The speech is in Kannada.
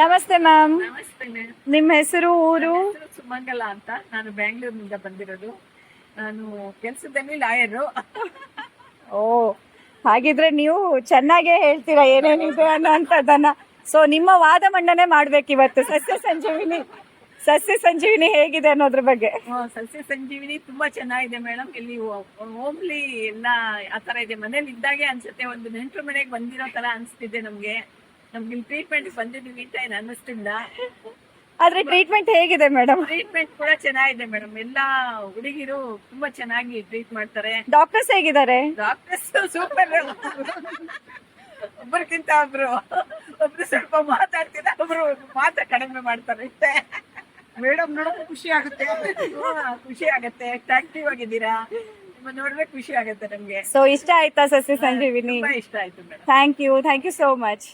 ನಮಸ್ತೆ ಮ್ಯಾಮ್. ನಮಸ್ತೆ ನಿಮ್ಮ ಹೆಸರು ಊರು? ಸುಮಂಗಲ ಅಂತ. ನಾನು ಬ್ಯಾಂಗ್ಳೂರಿನಿಂದ ಬಂದಿರೋದು. ನಾನು ಕೆಲಸದಲ್ಲಿ ಲಾಯರು. ಓ ಹಾಗಿದ್ರೆ ನೀವು ಚೆನ್ನಾಗೇ ಹೇಳ್ತೀರಾ ಏನೇನಿದೆ ಅನ್ನೋಂಥದ್ದನ್ನ ಸೊ ನಿಮ್ಮ ವಾದ ಮಂಡನೆ ಮಾಡ್ಬೇಕು ಇವತ್ತು. ಸಸ್ಯ ಸಂಜೀವಿನಿ ಸಸ್ಯ ಸಂಜೀವಿನಿ ಹೇಗಿದೆ ಅನ್ನೋದ್ರ ಬಗ್ಗೆ. ಸಸ್ಯ ಸಂಜೀವಿನಿ ತುಂಬಾ ಚೆನ್ನಾಗಿದೆ ಮೇಡಮ್ ಇಲ್ಲಿ ಹೋಮ್ಲಿ ಎಲ್ಲ ಆ ತರ ಇದೆ. ಮನೇಲಿ ಇದ್ದಾಗೆ ಅನ್ಸುತ್ತೆ. ಒಂದು ನೆಂಟರು ಮನೆಗೆ ಬಂದಿರೋ ತರ ಅನ್ಸ್ತಿದೆ ನಮ್ಗೆ. ನಮ್ಗೆ ಇಲ್ಲಿ ಟ್ರೀಟ್ಮೆಂಟ್ ಬಂದಿದ್ದೀವಿ ಅಂತ ಏನು ಅನ್ನಿಸ್ತಿಲ್ಲ. ಆದ್ರೆ ಟ್ರೀಟ್ಮೆಂಟ್ ಹೇಗಿದೆ ಮೇಡಮ್ ಟ್ರೀಟ್ಮೆಂಟ್ ಕೂಡ ಚೆನ್ನಾಗಿದೆ ಮೇಡಮ್ ಎಲ್ಲ ಹುಡುಗಿರು ತುಂಬಾ ಚೆನ್ನಾಗಿ ಟ್ರೀಟ್ ಮಾಡ್ತಾರೆ. ಡಾಕ್ಟರ್ಸ್ ಹೇಗಿದ್ದಾರೆ? ಡಾಕ್ಟರ್ಸ್ ಸೂಪರ್ ಒಬ್ಬರಿಗಿಂತ ಒಬ್ರು ಒಬ್ರು ಸ್ವಲ್ಪ ಮಾತಾಡ್ತೀರ ಒಬ್ರು ಮಾತ ಕಡಿಮೆ ಮಾಡ್ತಾರೆ. ಮೇಡಮ್ ನೋಡೋಕೆ ಖುಷಿ ಆಗುತ್ತೆ. ಖುಷಿ ಆಗುತ್ತೆ. ಆಕ್ಟಿವ್ ಆಗಿದ್ದೀರಾ? ನಿಮ್ಮ ನೋಡಿದ್ರೆ ಖುಷಿ ಆಗುತ್ತೆ ನಮ್ಗೆ. ಸೊ ಇಷ್ಟ ಆಯ್ತಾ ಸಸ್ಯ ಸಂಜೀವಿನಿ? ತುಂಬಾ ಇಷ್ಟ ಆಯ್ತು madam thank you thank you so much